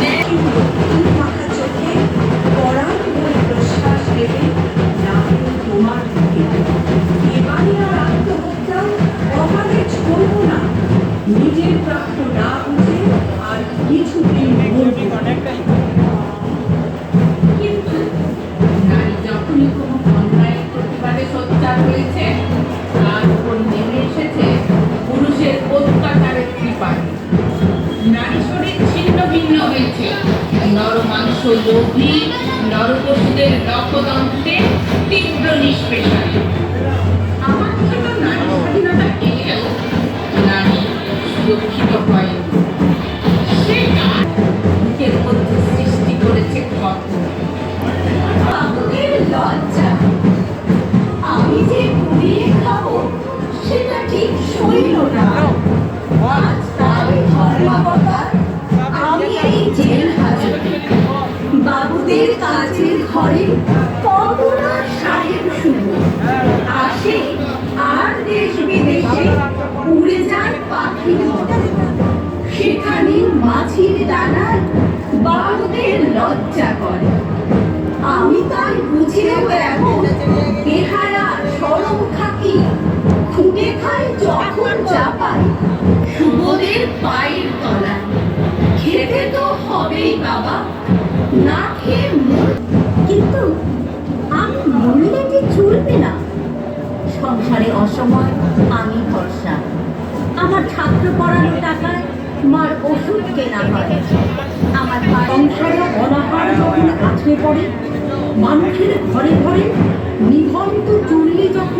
네. লোভী নরপশুদের রক্ততন্ত্রে তীব্র নিষ্পেষণ। কাজের ঘরে কত সাহেব শুরু আসে আর দেশ বিদেশে উড়ে যায় মতো সেখানে মাছির ডানায় বাবুদের লজ্জা করে। আমি তাই বুঝেও এমন বেহায়া সরম থাকি খুঁটে খাই যখন চাপাই শুভদের পায়ের তলায়। খেতে তো হবেই বাবা, না খেয়ে কিন্তু আমি মরলে যে চলবে না। সংসারে অসময় আমি ভরসা। আমার ছাত্র পড়ানোর টাকায় মার ওষুধ কেনা হয়। আমার সংসারে অনাহার যখন আছড়ে পড়ে, মানুষের ঘরে ঘরে নিবন্ধ চুল্লি যখন